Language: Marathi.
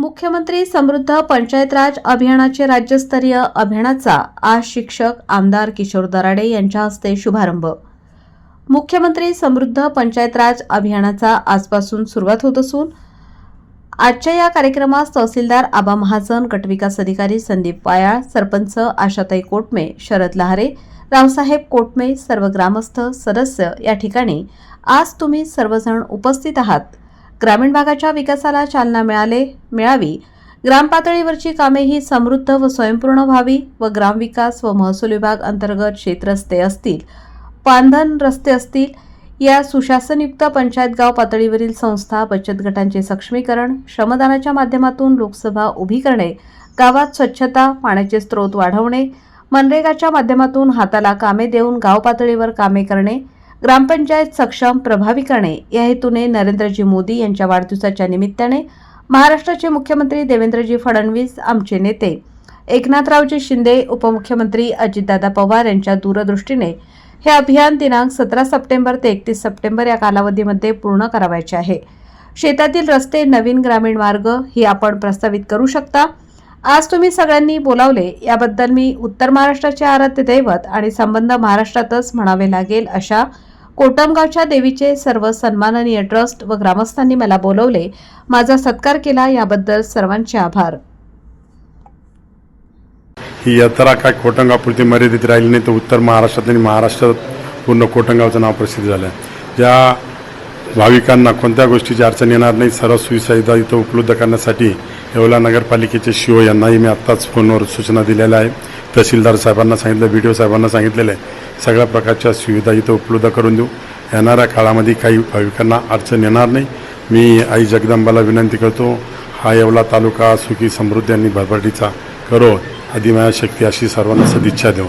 मुख्यमंत्री समृद्ध पंचायत राज अभियानाचे राज्यस्तरीय अभियानाचा आज शिक्षक आमदार किशोर दराडे यांच्या हस्ते शुभारंभ. मुख्यमंत्री समृद्ध पंचायत राज अभियानाचा आजपासून सुरुवात होत असून आजच्या या कार्यक्रमास तहसीलदार आबा महाजन गटविकास अधिकारी संदीप पायाळ सरपंच आशाताई कोटमे शरद लहारे रावसाहेब कोटमे सर्व ग्रामस्थ सदस्य या ठिकाणी आज तुम्ही सर्वजण उपस्थित आहात. ग्रामीण भागाच्या विकासाला चालना मिळाले मिळावी. ग्रामपातळीवरची कामे ही समृद्ध व स्वयंपूर्ण व्हावी व ग्रामविकास व महसूल विभाग अंतर्गत शेतरस्ते असतील पांधन रस्ते असतील या सुशासनयुक्त पंचायत गाव पातळीवरील संस्था बचत गटांचे सक्षमीकरण श्रमदानाच्या माध्यमातून लोकसभा उभी करणे गावात स्वच्छता पाण्याचे स्रोत वाढवणे मनरेगाच्या माध्यमातून हाताला कामे देऊन गाव पातळीवर कामे करणे ग्रामपंचायत सक्षम प्रभावी करणे. या हेतूने नरेंद्रजी मोदी यांच्या वाढदिवसाच्या निमित्ताने महाराष्ट्राचे मुख्यमंत्री देवेंद्रजी फडणवीस आमचे नेते एकनाथरावजी शिंदे उपमुख्यमंत्री अजितदादा पवार यांच्या दूरदृष्टीने हे अभियान दिनांक सतरा सप्टेंबर ते एकतीस सप्टेंबर या कालावधीमध्ये पूर्ण करावायचे आहे. शेतातील रस्ते नवीन ग्रामीण मार्ग ही आपण प्रस्तावित करू शकता. आज तुम्ही सगळ्यांनी बोलावले याबद्दल मी उत्तर महाराष्ट्राचे आराध्य दैवत आणि संबंध महाराष्ट्रातच म्हणावे लागेल अशा कोटमगावच्या देवीचे सर्व सन्माननीय ट्रस्ट व ग्रामस्थांनी मला बोलवले. माझा सत्कार केला. याबद्दल सर्वांचे आभार. ही यात्रा काय कोटंगावपुरती मर्यादित राहिली नाही तर उत्तर महाराष्ट्रात आणि महाराष्ट्रात पूर्ण कोटंगावचं नाव प्रसिद्ध झालं आहे ज्या भाविकांना कोणत्या गोष्टीची अडचण येणार नाही सर्व सुविधा इथं उपलब्ध करण्यासाठी येवला नगरपालिकेचे शिओ यांनाही मी आत्ताच फोनवर सूचना दिलेल्या आहे तहसीलदार साहेबांना सांगितलं बी डी ओ साहेबांना सांगितलेलं आहे. सगळ्या प्रकारच्या सुविधा इथं उपलब्ध करून देऊ. येणाऱ्या काळामध्ये काही भाविकांना अडचण येणार नाही. मी आई जगदंबाला विनंती करतो हा येवला तालुका सुखी समृद्धी आणि भरभराटीचा करो आदिमाया शक्ती अशी सर्वांना सदिच्छा देऊ.